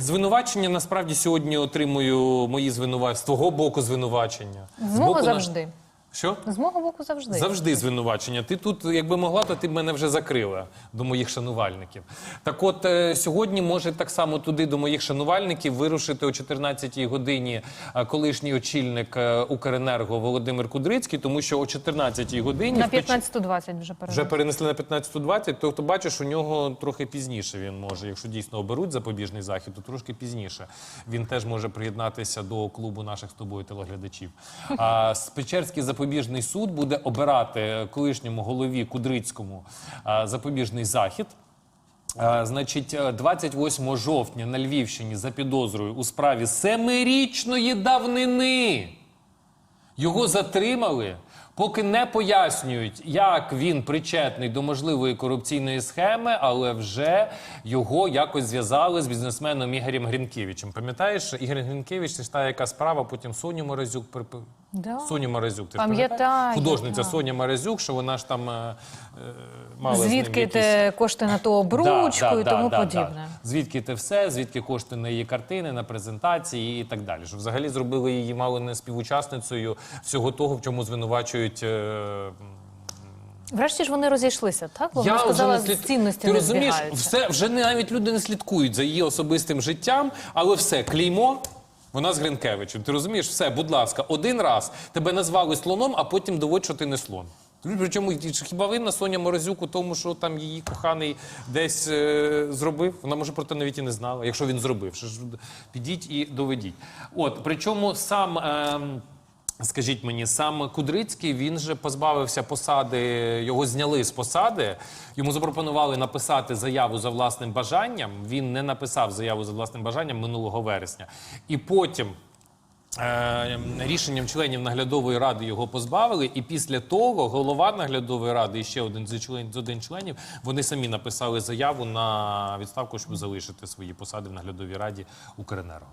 Звинувачення насправді сьогодні отримую мої звинувачення з твого боку звинувачення. З мого боку завжди. Що? З мого боку завжди. Завжди звинувачення. Ти тут, якби могла, то ти б мене вже закрила до моїх шанувальників. Так от е, сьогодні може так само туди до моїх шанувальників вирушити о 14-й годині е, колишній очільник е, Укренерго Володимир Кудрицький, тому що о 14-й годині На в Печ- 15.20 вже перенесли. вже перенесли на 15.20, то ти бачиш, у нього трохи пізніше він може, якщо дійсно оберуть запобіжний захід, то трошки пізніше. Він теж може приєднатися до клубу наших з тобою телеглядачів. А с- Печерський запобіжний суд буде обирати колишньому голові Кудрицькому запобіжний захід. Значить, е, 28 жовтня на Львівщині за підозрою у справі семирічної давнини. Його затримали, поки не пояснюють, як він причетний до можливої корупційної схеми, але вже його якось зв'язали з бізнесменом Ігорем Грінкевичем. Пам'ятаєш, Ігор Грінкевич це ж та яка справа, потім Соню Морозюк Да. Соню Морозюк, ти ж пам'ятаєш? Художниця так. Соня Морозюк, що вона ж там е, е, мала з ним Звідки якісь... те кошти на ту обручку Да, да, і да, тому да, подібне. да. Звідки те все, звідки кошти на її картини, на презентації і так далі. Що взагалі зробили її мало не співучасницею всього того, в чому звинувачують. е, Врешті ж вони розійшлися, так? Бо я вона вже сказала, не слід... цінності Ти не розумієш, все вже навіть люди не слідкують за її особистим життям, але все, клеймо. Вона з Гринкевичем. Ти розумієш, все, будь ласка, один раз тебе назвали слоном, а потім доводь, що ти не слон. Причому хіба винна Соня Морозюк у тому, що там її коханий десь е, зробив? Вона може про те навіть і не знала, якщо він зробив. Підіть і доведіть. От причому сам. ем, Скажіть мені, сам Кудрицький він же позбавився посади, його зняли з посади. Йому запропонували написати заяву за власним бажанням. Він не написав заяву за власним бажанням минулого вересня. І потім е, рішенням членів наглядової ради його позбавили. І після того голова наглядової ради і ще один з член з один членів вони самі написали заяву на відставку, щоб залишити свої посади в наглядовій раді Укренерго.